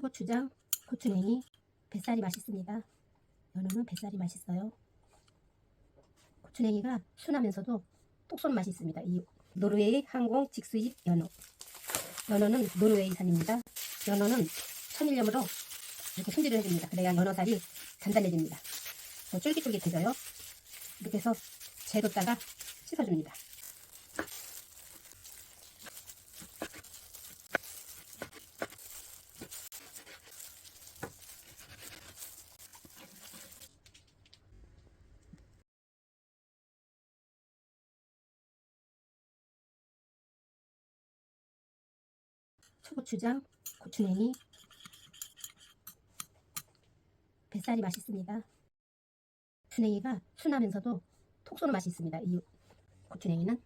고추장, 고추냉이, 뱃살이 맛있습니다. 연어는 뱃살이 맛있어요. 고추냉이가 순하면서도 톡 쏘는 맛이 있습니다. 이 노르웨이 항공 직수입 연어. 연어는 노르웨이산입니다. 연어는 천일염으로 이렇게 손질을 해줍니다. 그래야 연어살이 단단해집니다. 더 쫄깃쫄깃해져요. 이렇게 해서 재뒀다가 씻어줍니다. 초고추장, 고추냉이, 뱃살이 맛있습니다. 고추냉이가 순하면서도 톡 쏘는 맛이 있습니다. 이 고추냉이는